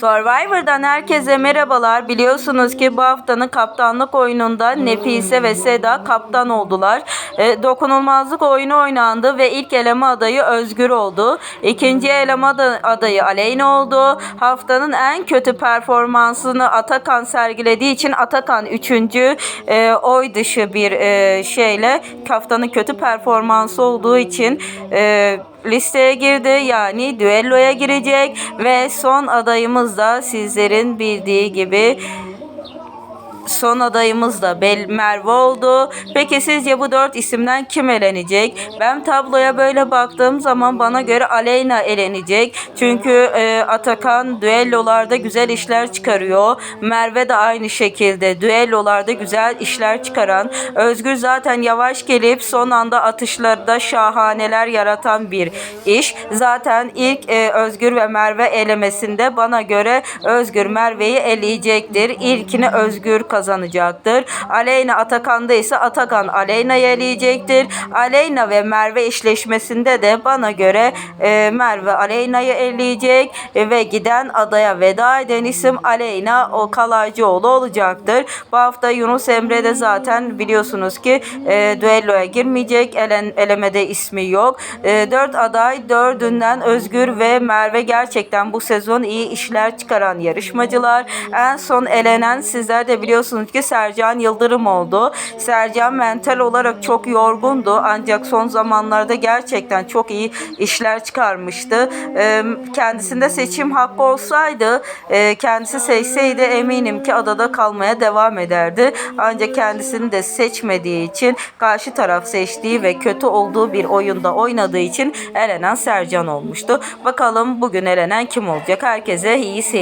Survivor'dan herkese merhabalar. Biliyorsunuz ki bu haftanın kaptanlık oyununda Nefise ve Seda kaptan oldular. E, dokunulmazlık oyunu oynandı ve ilk eleme adayı Özgür oldu. İkinci eleme ada- adayı Aleyna oldu. Haftanın en kötü performansını Atakan sergilediği için Atakan üçüncü e, oy dışı bir e, şeyle haftanın kötü performansı olduğu için e, listeye girdi. Yani düelloya girecek ve son adayımız da sizlerin bildiği gibi son adayımız da Bel Merve oldu. Peki sizce bu dört isimden kim elenecek? Ben tabloya böyle baktığım zaman bana göre Aleyna elenecek. Çünkü e, Atakan düellolarda güzel işler çıkarıyor. Merve de aynı şekilde düellolarda güzel işler çıkaran. Özgür zaten yavaş gelip son anda atışlarda şahaneler yaratan bir iş. Zaten ilk e, Özgür ve Merve elemesinde bana göre Özgür Merve'yi eleyecektir. İlkini Özgür kazanacaktır. Aleyna Atakan'da ise Atakan Aleyna'yı eleyecektir. Aleyna ve Merve eşleşmesinde de bana göre e, Merve Aleyna'yı eleyecek e, ve giden adaya veda eden isim Aleyna o Kalaycıoğlu olacaktır. Bu hafta Yunus Emre de zaten biliyorsunuz ki e, düelloya girmeyecek. Elen, elemede ismi yok. E, dört aday dördünden Özgür ve Merve gerçekten bu sezon iyi işler çıkaran yarışmacılar. En son elenen sizler de biliyorsunuz ki Sercan Yıldırım oldu. Sercan mental olarak çok yorgundu ancak son zamanlarda gerçekten çok iyi işler çıkarmıştı. Kendisinde seçim hakkı olsaydı kendisi seçseydi eminim ki adada kalmaya devam ederdi. Ancak kendisini de seçmediği için karşı taraf seçtiği ve kötü olduğu bir oyunda oynadığı için elenen Sercan olmuştu. Bakalım bugün elenen kim olacak? Herkese iyi seyirler.